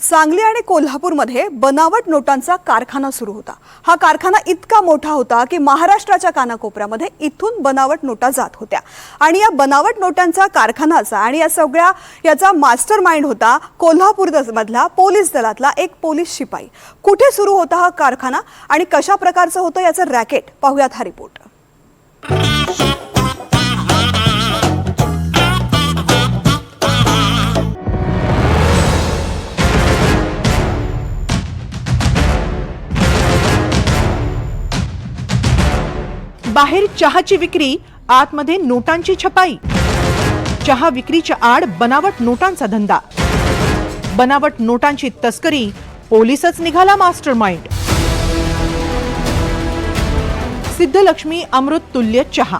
सांगली आणि कोल्हापूरमध्ये बनावट नोटांचा कारखाना सुरू होता. हा कारखाना इतका मोठा होता की महाराष्ट्राच्या कानाकोपऱ्यामध्ये इथून बनावट नोटा जात होत्या. आणि या बनावट नोटांचा कारखानाचा आणि या सगळ्या याचा मास्टर माइंड होता कोल्हापूर मधला पोलीस दलातला एक पोलीस शिपाई. कुठे सुरू होता हा कारखाना आणि कशा प्रकारचं होतं याचं रॅकेट पाहूयात हा रिपोर्ट. बाहेर चहाची विक्री आतमध्ये नोटांची छपाई. चहा विक्रीच्या आड बनावट नोटांचा धंदा. बनावट नोटांची तस्करी पोलीसच निघाला मास्टर माइंड सिद्धलक्ष्मी अमृत तुल्य चहा.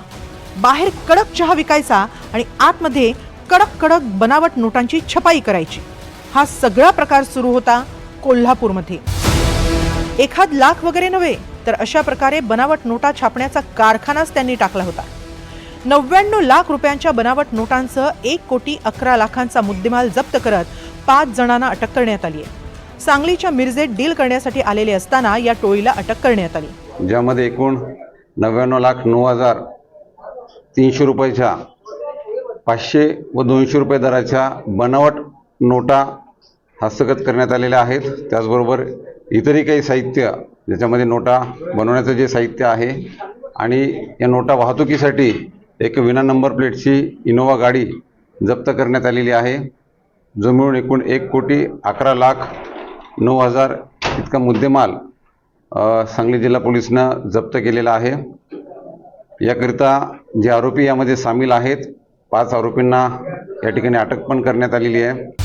बाहेर कडक चहा विकायचा आणि आतमध्ये कडक कडक बनावट नोटांची छपाई करायची. हा सगळा प्रकार सुरू होता कोल्हापूरमध्ये. एखाद लाख वगैरे नव्हे. तर अशा प्रकारे बनावट नोटा छापण्याचा कारखानाच त्यांनी टाकला होता. नव्याण्णव लाख रुपयांच्या बनावट नोटांसह एक कोटी अकरा लाखांचा मुद्देमाल जप्त करत पाच जणांना अटक करण्यात आली आहे. सांगलीच्या मिरजेत डील करण्यासाठी आलेले असताना या टोळीला अटक करण्यात आली. ज्यामध्ये एकूण नव्याण्णव लाख नऊ हजार तीनशे रुपयाच्या पाचशे व दोनशे रुपये दराच्या बनावट नोटा हस्तगत करण्यात आलेल्या आहेत. त्याचबरोबर इतरही काही साहित्य ज्याच्यामध्ये नोटा बनवण्याचं जे साहित्य आहे आणि या नोटा वाहतुकीसाठी एक विना नंबर प्लेटची इनोवा गाडी जप्त करण्यात आलेली आहे. जो मिळून एकूण एक कोटी अकरा लाख नऊ हजार इतका मुद्देमाल सांगली जिल्हा पोलिसनं जप्त केलेला आहे. याकरिता जे आरोपी यामध्ये सामील आहेत पाच आरोपींना या ठिकाणी अटक पण करण्यात आलेली आहे.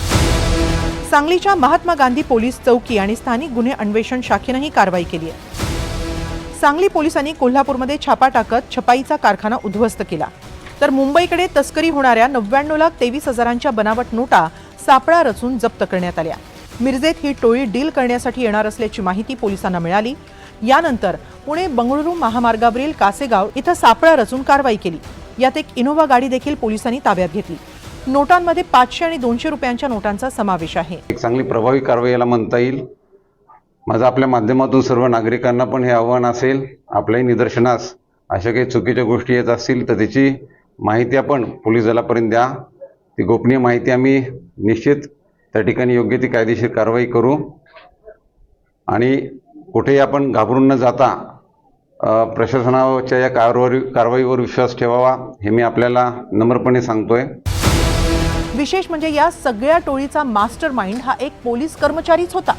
सांगलीच्या महात्मा गांधी पोलीस चौकी आणि स्थानिक गुन्हे अन्वेषण शाखेनंही कारवाई केली आहे. सांगली पोलिसांनी कोल्हापूरमध्ये छापा टाकत छपाईचा कारखाना उद्ध्वस्त केला. तर मुंबईकडे तस्करी होणाऱ्या नव्याण्णव लाख तेवीस हजारांच्या बनावट नोटा सापळा रचून जप्त करण्यात आल्या. मिरजेत ही टोळी डील करण्यासाठी येणार असल्याची माहिती पोलिसांना मिळाली. यानंतर पुणे बंगळुरू महामार्गावरील कासेगाव इथं सापळा रचून कारवाई केली. यात एक इनोव्हा गाडी देखील पोलिसांनी ताब्यात घेतली. नोटांमध्ये पाचशे आणि दोनशे रुपयांच्या नोटांचा समावेश आहे. एक चांगली प्रभावी कारवाई याला म्हणता येईल. माझं आपल्या माध्यमातून सर्व नागरिकांना पण हे आव्हान असेल आपल्याही निदर्शनास अशा काही चुकीच्या गोष्टी येत असतील तर त्याची माहिती आपण पोलीस दलापर्यंत द्या. ती गोपनीय माहिती आम्ही निश्चित त्या ठिकाणी योग्य ती कायदेशीर कारवाई करू. आणि कुठेही आपण घाबरून न जाता प्रशासनाच्या या कारवाई कारवाईवर विश्वास ठेवावा हे मी आपल्याला नम्रपणे सांगतोय. विशेष म्हणजे या सगळ्या टोळीचा मास्टर माइंड हा एक पोलीस कर्मचारीच होता.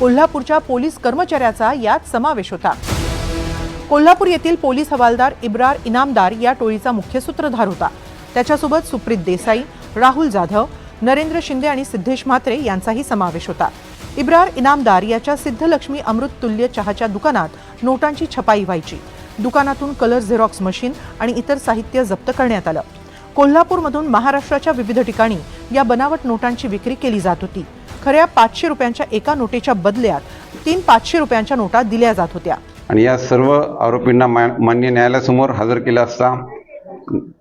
कोल्हापूरच्या पोलीस कर्मचाऱ्याचा यात समावेश होता. कोल्हापूर येथील पोलीस हवालदार इब्रार इनामदार या टोळीचा मुख्य सूत्रधार होता. त्याच्यासोबत सुप्रीत देसाई राहुल जाधव नरेंद्र शिंदे आणि सिद्धेश म्हात्रे यांचाही समावेश होता. इब्रार इनामदार याच्या सिद्धलक्ष्मी अमृत तुल्य चहाच्या दुकानात नोटांची छपाई व्हायची. दुकानातून कलर झेरॉक्स मशीन आणि इतर साहित्य जप्त करण्यात आलं. कोल्हापूरमधून महाराष्ट्राच्या विविध ठिकाणी या बनावट नोटांची विक्री केली जात होती. खऱ्या पाचशे रुपयांच्या एका नोटेच्या बदल्यात तीन पाचशे रुपयांच्या नोटा दिल्या जात होत्या. आणि या सर्व आरोपींना मान्य न्यायालयासमोर हजर केलं असता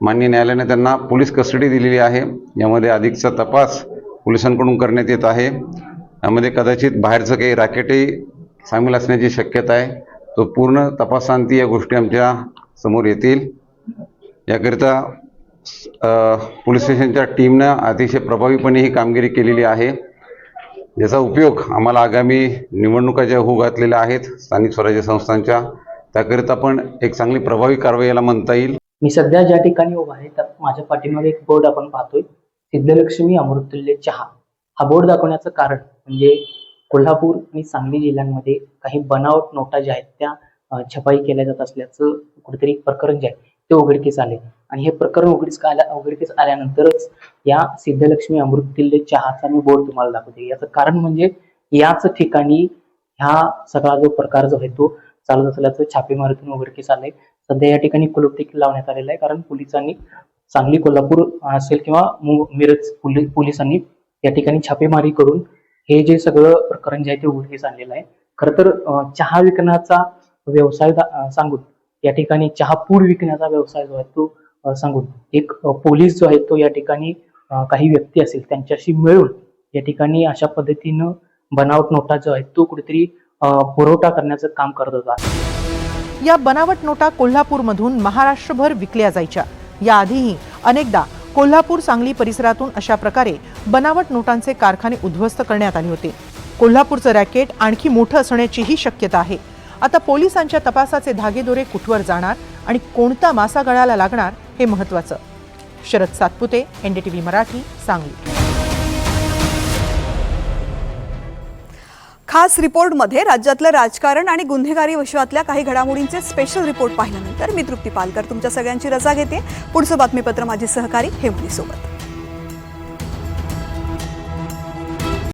मान्य न्यायालयाने त्यांना पोलीस कस्टडी दिलेली आहे. यामध्ये अधिकचा तपास पोलिसांकडून करण्यात येत आहे. यामध्ये कदाचित बाहेरचं काही रॅकेटही सामील असण्याची शक्यता आहे. तो पूर्ण तपासांती या गोष्टी आमच्यासमोर येतील. याकरिता पोलीस स्टेशनच्या टीमनं अतिशय प्रभावीपणे ही कामगिरी केलेली आहे. ज्याचा उपयोग आम्हाला आगामी निवडणुका ज्या होऊ घातलेल्या आहेत स्थानिक स्वराज्य संस्थांच्या त्याकरिता पण एक चांगली प्रभावी कारवाई याला म्हणता येईल. मी सध्या ज्या ठिकाणी उभा आहे त्यात माझ्या पाठीमागे एक बोर्ड आपण पाहतोय. सिद्धलक्ष्मी अमृतुल्य चहा. हा बोर्ड दाखवण्याचं कारण म्हणजे कोल्हापूर आणि सांगली जिल्ह्यांमध्ये काही बनावट नोटा ज्या आहेत त्या छपाई केल्या जात असल्याचं कुठेतरी प्रकरण जे आहे. ते उघडकीस आले. आणि हे प्रकरण उघडीस आल्या उघडकीस आल्यानंतरच या सिद्धलक्ष्मी अमृतुल्य चहाचा मी बोर्ड तुम्हाला दाखवते. याचं कारण म्हणजे याच ठिकाणी ह्या सगळा जो प्रकार जो आहे तो चालत असल्याचं छापेमारीतून उघडकीस आलंय. सध्या या ठिकाणी कुलूप देखील लावण्यात आलेला आहे. कारण पोलिसांनी सांगली कोल्हापूर असेल किंवा मिरज पोलिसांनी या ठिकाणी छापेमारी करून हे जे सगळं प्रकरण जे आहे ते उघडकीस आणलेलं आहे. खर तर चहा विकण्याचा व्यवसाय सांगून या ठिकाणी चहापूड विकण्याचा व्यवसाय जो आहे तो सांगून एक पोलीस जो आहे तो या ठिकाणी काही व्यक्ती असेल त्यांच्याशी मिळून या ठिकाणी अशा पद्धतीनं बनावट नोटा जो आहे तो कुठेतरी पुरवठा करण्याचं काम करत होता. या बनावट नोटा कोल्हापूरमधून महाराष्ट्रभर विकल्या जायच्या. याआधीही अनेकदा कोल्हापूर सांगली परिसरातून अशा प्रकारे बनावट नोटांचे कारखाने उद्ध्वस्त करण्यात आले होते. कोल्हापूरचं रॅकेट आणखी मोठं असण्याचीही शक्यता आहे. आता पोलिसांच्या तपासाचे धागेदोरे कुठवर जाणार आणि कोणता मासा गळाला लागणार हे महत्वाचं. शरद सातपुते एनडीटीव्ही मराठी सांगली. खास रिपोर्टमध्ये राज्यातलं राजकारण आणि गुन्हेगारी विश्वातल्या काही घडामोडींचे स्पेशल रिपोर्ट पाहिल्यानंतर मी तृप्ती पालकर. तुमच्या सगळ्यांची रजा घेते. पुढचं बातमीपत्र माझे सहकारी हेमली सोबत.